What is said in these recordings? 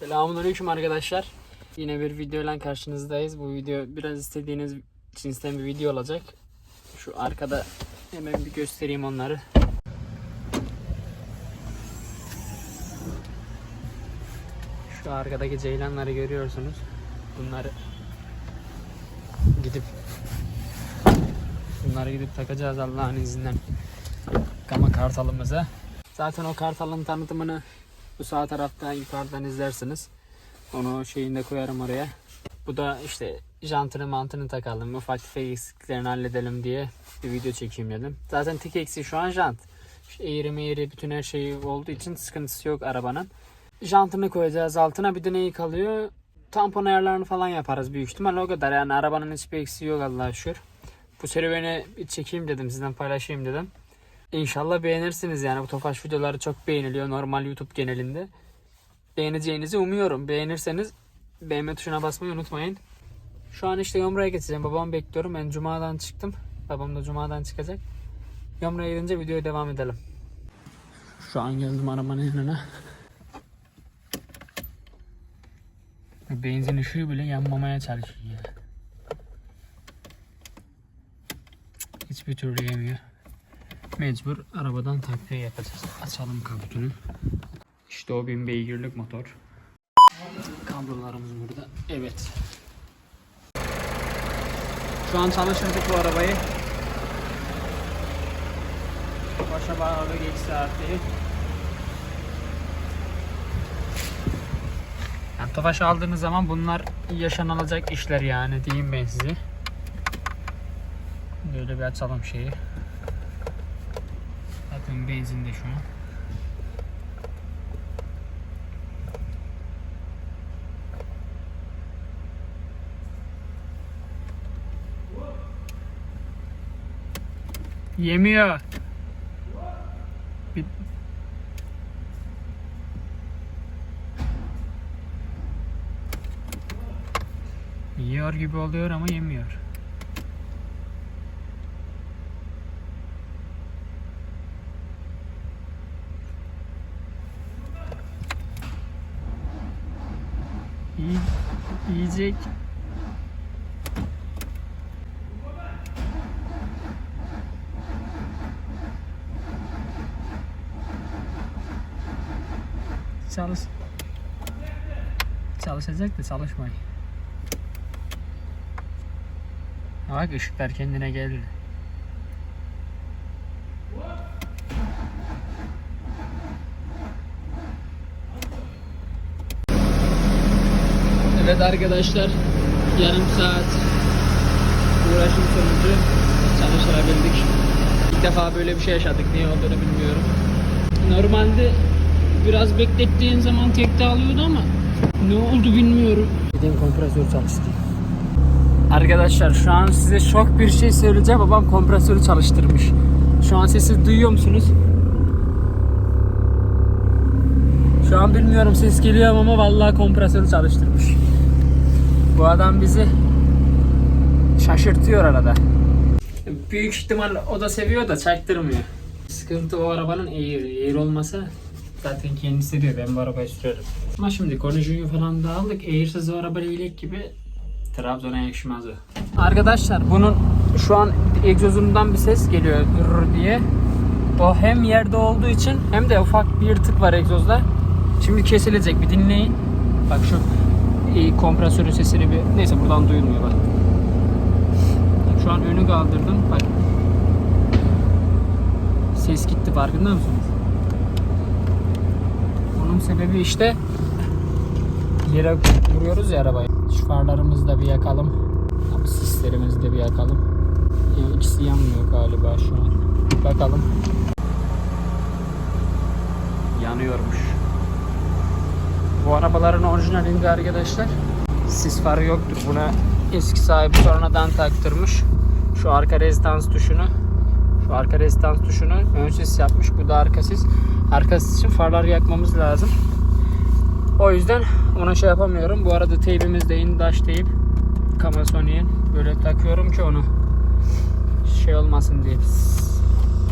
Selamünaleyküm arkadaşlar. Yine bir videoyla karşınızdayız. Bu video biraz istediğiniz cinsten bir video olacak. Şu arkada hemen bir göstereyim onları. Şu arkadaki ceylanları görüyorsunuz. Bunları gidip bunları gidip takacağız Allah'ın izniyle. Kama kartalımıza. Zaten o kartalın tanıtımını bu sağ taraftan yukarıdan izlersiniz. Onu şeyinde koyarım oraya. Bu da işte jantını mantını takalım. Ufak tefek eksikliklerini halledelim diye bir video çekeyim dedim. Zaten tek eksiği şu an jant. İşte eğri meğri bütün her şey olduğu için sıkıntısı yok arabanın. Jantını koyacağız altına bir de neyi kalıyor? Tampon ayarlarını falan yaparız büyük ihtimal o kadar yani arabanın hiçbir eksiği yok Allah'a şükür. Bu serüveni bir çekeyim dedim sizden paylaşayım dedim. İnşallah beğenirsiniz yani bu Tofaş videoları çok beğeniliyor normal YouTube genelinde. Beğeneceğinizi umuyorum. Beğenirseniz beğenme tuşuna basmayı unutmayın. Şu an işte Yomra'ya geçeceğim. Babamı bekliyorum. Ben Cuma'dan çıktım. Babam da Cuma'dan çıkacak. Yomra'ya gidince videoya devam edelim. Şu an geldim arabanın yanına. Benzin ışığı bile yanmamaya çalışıyor. Hiçbir türlü yemiyor. Mecbur arabadan takviye yapacağız. Açalım kaputunu. İşte o bin beygirlik motor. Kablolarımız burada. Evet. Şu an çalıştırdık bu arabayı. Başa bağlı geç saati. Yani Tofaş aldığınız zaman bunlar yaşanılacak işler yani diyeyim ben size. Böyle bir açalım şeyi. Zaten benzinde şu an. Yemiyor. Bir... Yiyor gibi oluyor ama yemiyor. Yiyecek. Çalış. Çalışacak da çalışmayın. Ha Bak ışıklar kendine geldi. Evet arkadaşlar yarım saat uğraşım sonucu çalıştırabildik. İlk defa böyle bir şey yaşadık. Niye olduğunu bilmiyorum. Normalde biraz beklettiğin zaman tekte alıyordu ama ne oldu bilmiyorum. Gideyim kompresör çalıştı. Arkadaşlar şu an size şok bir şey söyleyeceğim. Babam kompresörü çalıştırmış. Şu an sesi duyuyor musunuz? Şu an bilmiyorum ses geliyor ama vallahi kompresörü çalıştırmış. Bu adam bizi şaşırtıyor arada. Büyük ihtimal o da seviyor da çaktırmıyor. Sıkıntı o arabanın eğir. Eğir olmasa zaten kendisi diyor ben bu arabayı sürerim. Ama şimdi konuşuyu falan da aldık. Eğirsiz o araba leylek gibi Trabzon'a yakışmaz o. Arkadaşlar bunun şu an egzozundan bir ses geliyor diye. O hem yerde olduğu için hem de ufak bir yırtık var egzozda. Şimdi kesilecek bir dinleyin. Bak şu e, kompresörün sesini bir neyse buradan duyulmuyor bak. Şu an önü kaldırdım. Bak. Ses gitti farkında mısınız? Onun sebebi işte yere vuruyoruz ya arabayı. Şu farlarımızı da bir yakalım. Sislerimizi de bir yakalım. Yani ikisi yanmıyor galiba şu an. Bakalım. Yanıyormuş. Bu arabaların orijinalinde arkadaşlar sis farı yoktur. Buna eski sahibi sonradan taktırmış. Şu arka rezistans tuşunu şu arka rezistans tuşunu ön sis yapmış. Bu da arka sis. Arka sis için farları yakmamız lazım. O yüzden ona şey yapamıyorum. Bu arada teybimiz de Indaş teyp. Kamasoni'ye böyle takıyorum ki onu şey olmasın diye.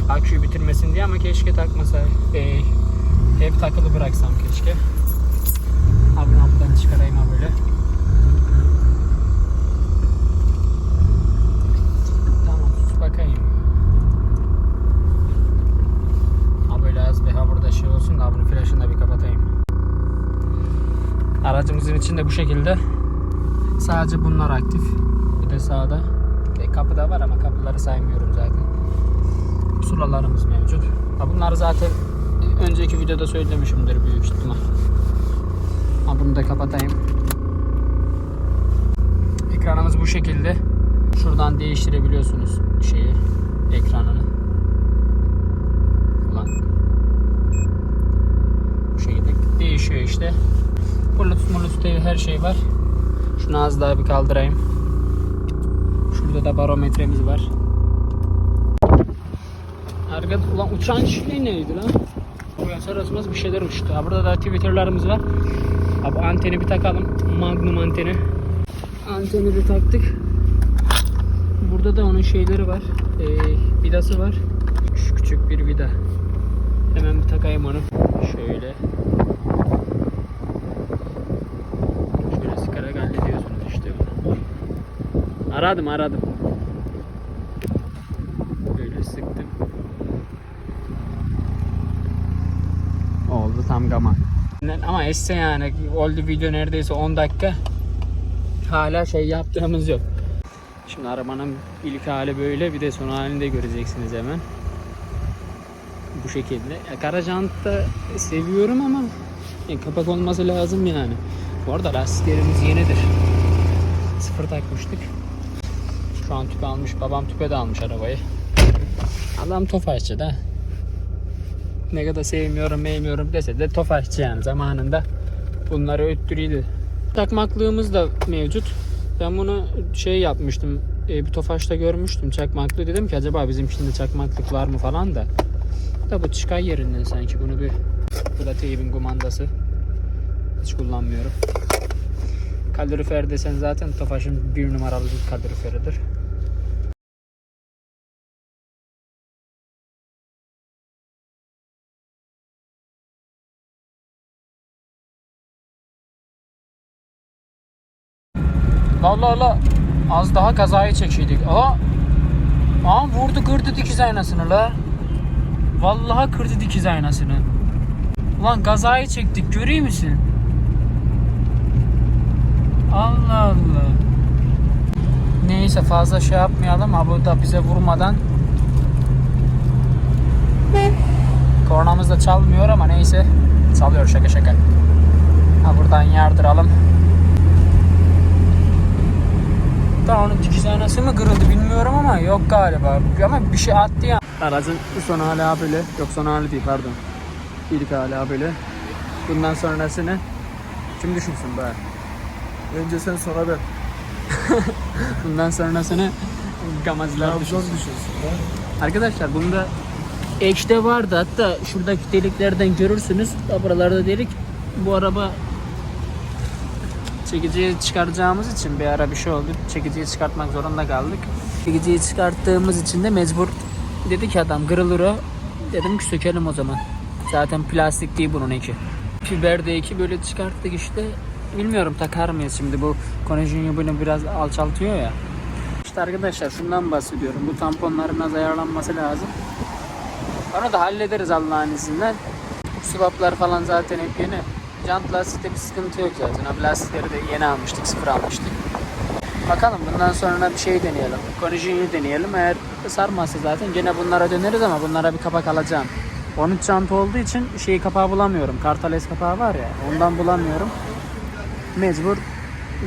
Aküyü bitirmesin diye ama keşke takmasa. Ee, hep takılı bıraksam keşke. Abone çıkarayım ha böyle. Tamam sus bakayım. Ha böyle az bir ha burada şey olsun da bunun flaşını da bir kapatayım. Aracımızın içinde bu şekilde. Sadece bunlar aktif. Bir de sağda. E, kapı da var ama kapıları saymıyorum zaten. Sulalarımız mevcut. Ha, bunları zaten önceki videoda söylemişimdir büyük ihtimal. Ha, bunu da kapatayım. Ekranımız bu şekilde. Şuradan değiştirebiliyorsunuz şeyi, ekranını. Ulan. Bu şekilde değişiyor işte. Bluetooth, Bluetooth her şey var. Şunu az daha bir kaldırayım. Şurada da barometremiz var. Arkada ulan uçan şey neydi lan? Buraya sarasımız bir şeyler uçtu. Ha, burada da Twitter'larımız var. Ha, bu anteni bir takalım. Magnum anteni. Anteni bir taktık. Burada da onun şeyleri var. Ee, vidası var. Küçük, küçük bir vida. Hemen bir takayım onu. Şöyle. Şöyle sıkarak hallediyorsunuz işte bunu. Aradım aradım. Böyle sıktım. Oldu tam gama. Ama esse yani oldu video neredeyse 10 dakika. Hala şey yaptığımız yok. Şimdi arabanın ilk hali böyle bir de son halini de göreceksiniz hemen. Bu şekilde. Ya, kara jantta seviyorum ama e, kapak olması lazım yani. Bu arada lastiklerimiz yenidir. Sıfır takmıştık. Şu an tüpe almış. Babam tüpe de almış arabayı. Adam tofaşçı da. Ne kadar sevmiyorum, sevmiyorum dese de tofaşçı yani zamanında. Bunları öttürüydü. Takmaklığımız da mevcut. Ben bunu şey yapmıştım. E, bir tofaşta görmüştüm çakmaklı. Dedim ki acaba bizim şimdi çakmaklık var mı falan da. Da bu çıkay yerinden sanki bunu bir. Bu da teybin kumandası. Hiç kullanmıyorum. Kalorifer desen zaten Tofaş'ın bir numaralı bir kaloriferidir. La la la az daha kazayı çekiydik. Aa, aa vurdu kırdı dikiz aynasını la. Vallahi kırdı dikiz aynasını. Ulan kazayı çektik görüyor musun? Allah Allah. Neyse fazla şey yapmayalım. Ha da bize vurmadan. Kornamız da çalmıyor ama neyse. Çalıyor şaka şaka. Ha buradan yardıralım. Da onun dikiz aynası mı kırıldı bilmiyorum ama yok galiba. Ama bir şey attı ya. Aracın son hali ha böyle. Yok son hali değil pardon. İlk hali ha böyle. Bundan sonrasını kim düşünsün bari? Önce sen sonra ben. Bundan sonrasını Ne gamazlar düşünsün. düşünsün. Arkadaşlar bunda ekşte vardı hatta şuradaki deliklerden görürsünüz. Buralarda delik. Bu araba çekiciyi çıkaracağımız için bir ara bir şey oldu. Çekiciyi çıkartmak zorunda kaldık. Çekiciyi çıkarttığımız için de mecbur dedi ki adam kırılır o. Dedim ki sökelim o zaman. Zaten plastik değil bunun eki. Fiber de eki böyle çıkarttık işte. Bilmiyorum takar mıyız şimdi bu Konejinyo bunu biraz alçaltıyor ya. İşte arkadaşlar şundan bahsediyorum. Bu tamponların az ayarlanması lazım. Onu da hallederiz Allah'ın izniyle. Sıvaplar falan zaten hep yeni. Jant lastikte bir sıkıntı yok zaten. Abi lastikleri de yeni almıştık, sıfır almıştık. Bakalım bundan sonra bir şey deneyelim. Konijin'i deneyelim. Eğer sarmazsa zaten gene bunlara döneriz ama bunlara bir kapak alacağım. 13 jant olduğu için şeyi kapağı bulamıyorum. Kartales kapağı var ya ondan bulamıyorum. Mecbur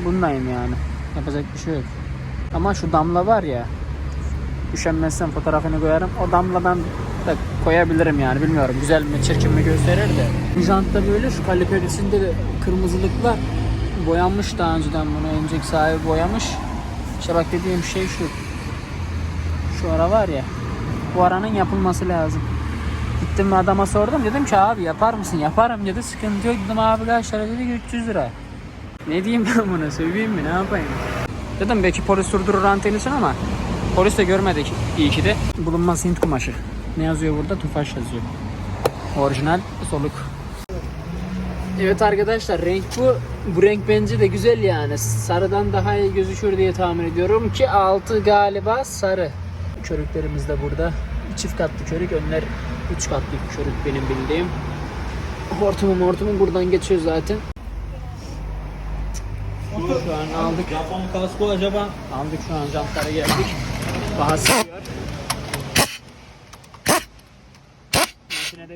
bundayım yani. Yapacak bir şey yok. Ama şu damla var ya. Üşenmezsem fotoğrafını koyarım. O damladan da koyabilirim yani. Bilmiyorum güzel mi çirkin mi gösterir de. Jantta böyle şu kaliper içinde de kırmızılık var. Boyanmış daha önceden bunu. Önceki sahibi boyamış. İşte bak dediğim şey şu. Şu ara var ya. Bu aranın yapılması lazım. Gittim adama sordum. Dedim ki abi yapar mısın? Yaparım dedi. Sıkıntı yok. Dedim abi kaç dedi ki 300 lira. Ne diyeyim ben buna? Söyleyeyim mi? Ne yapayım? Dedim belki polis durdurur antenisin ama polis de görmedik iyi ki de. Bulunmaz Hint kumaşı. Ne yazıyor burada? Tufaş yazıyor. Orijinal soluk. Evet arkadaşlar renk bu. Bu renk bence de güzel yani. Sarıdan daha iyi gözükür diye tahmin ediyorum ki altı galiba sarı. Körüklerimiz de burada. Çift katlı körük. Önler üç katlı körük benim bildiğim. Hortumu hortumu buradan geçiyor zaten. Şu an aldık. Japon kasko acaba? Aldık şu an jantlara geldik. Baha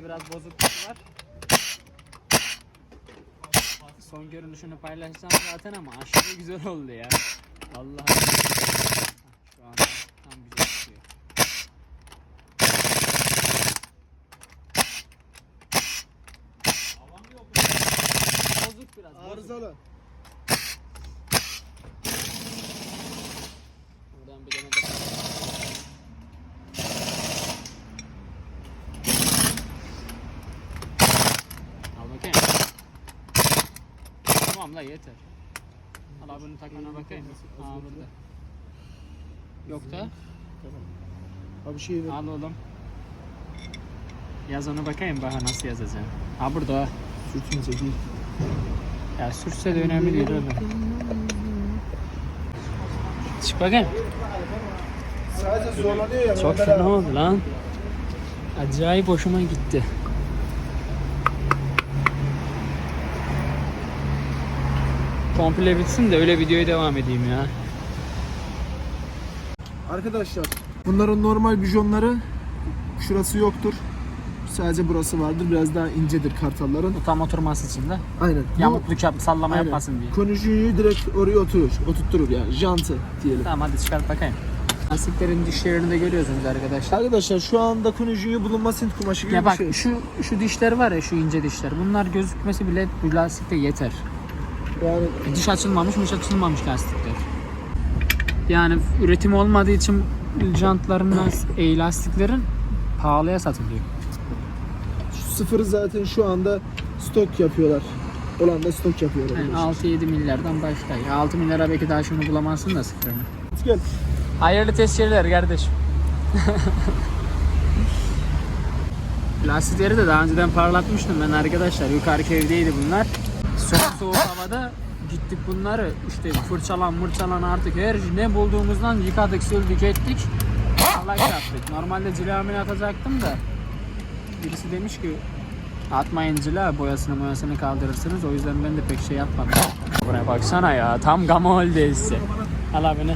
biraz bozukluk var. Son görünüşünü paylaşacağım zaten ama aşırı güzel oldu ya. Vallahi. Şu an tam güzel çıkıyor. Bozuk biraz. Bozuk. Arızalı. Buradan bir dene bakalım. Al bakayım. Tamam la yeter. Al abi bunu takmana bakayım. Aa burada. Yok da. Abi şey ver. Al oğlum. Yaz onu bakayım bana nasıl yazacağım. Ha burada. Sürtünce değil. Ya sürse de önemli değil oğlum. Çık bakayım. Sadece zorlanıyor ya. Çok fena oldu lan. Acayip hoşuma gitti. Komple bitsin de öyle videoya devam edeyim ya. Arkadaşlar bunların normal bijonları şurası yoktur. Sadece burası vardır. Biraz daha incedir kartalların. Tam oturması için de. Aynen. Yamukluk yap, sallama Aynen. yapmasın diye. Konjüyü direkt oraya oturur. Oturtturur yani. Jantı diyelim. Tamam hadi çıkart bakayım. Lastiklerin dişlerini de görüyorsunuz arkadaşlar. Arkadaşlar şu anda konjüyü bulunma sint kumaşı gibi Ya bir bak şey. şu şu dişler var ya şu ince dişler. Bunlar gözükmesi bile bu lastikte yeter. Yani Diş açılmamış, mış açılmamış lastikler. Yani üretim olmadığı için jantların, e, lastiklerin pahalıya satılıyor. şu sıfırı zaten şu anda stok yapıyorlar. Olan da stok yapıyorlar. Yani 6-7 milyardan başlıyor. 6 milyara belki daha şunu bulamazsın da sıfırını. Gel. Hayırlı tezkereler kardeşim. Lastikleri de daha önceden parlatmıştım ben arkadaşlar. Yukarı evdeydi bunlar. Soğuk soğuk havada gittik bunları işte fırçalan mırçalan artık her ne bulduğumuzdan yıkadık sürdük ettik. Allah yaptık. Normalde cilamini atacaktım da birisi demiş ki atmayın cila boyasını boyasını kaldırırsınız. O yüzden ben de pek şey yapmadım. Buraya baksana ya tam gama hissi. Al abini.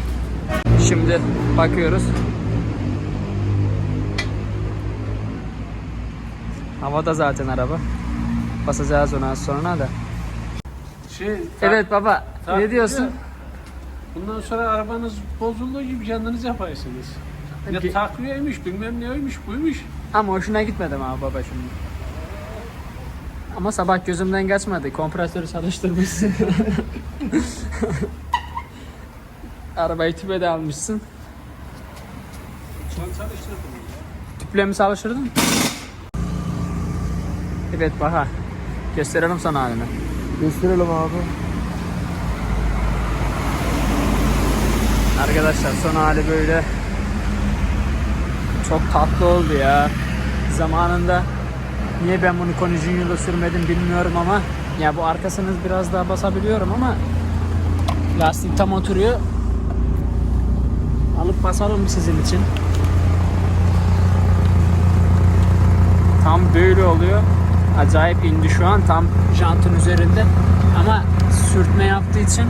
Şimdi bakıyoruz. Havada zaten araba. Basacağız ona sonra da. Şey, Evet baba. Tabii ne diyorsun? ya. Bundan sonra arabanız bozulduğu gibi kendiniz yaparsınız. Ne Ge- takviyeymiş, bilmem neymiş, buymuş. Ama hoşuna gitmedim abi baba şimdi. Ama sabah gözümden kaçmadı. Kompresörü çalıştırmışsın. Arabayı tüpe de almışsın. Şu an çalıştırdım. Tüple mi çalıştırdın? Evet Baha. Gösterelim sana halini. Gösterelim abi. Arkadaşlar son hali böyle çok tatlı oldu ya. Zamanında niye ben bunu Conijinho'da sürmedim bilmiyorum ama ya bu arkasını biraz daha basabiliyorum ama lastik tam oturuyor. Alıp basalım sizin için. Tam böyle oluyor. Acayip indi şu an tam jantın üzerinde. Ama sürtme yaptığı için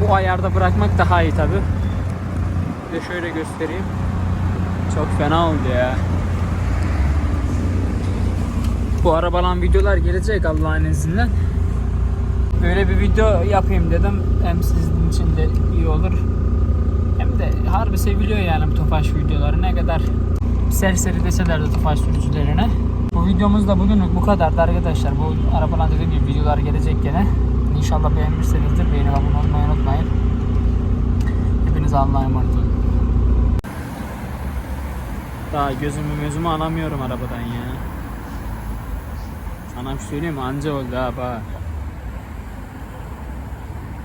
bu ayarda bırakmak daha iyi tabi. Bir de şöyle göstereyim. Çok fena oldu ya. Bu arabalan videolar gelecek Allah'ın izniyle. Böyle bir video yapayım dedim. Hem sizin için de iyi olur. Hem de harbi seviliyor yani bu Tofaş videoları. Ne kadar serseri deseler de Tofaş sürücülerine. Bu videomuz da bugünlük bu kadardı arkadaşlar. Bu arabalan dediğim gibi videolar gelecek gene. İnşallah beğenmişsinizdir. Beğenip abone olmayı unutmayın. Hepinize Allah'a emanet olun. Daha gözümü gözümü alamıyorum arabadan ya. Sana bir şey söyleyeyim mi? Anca oldu ha bak.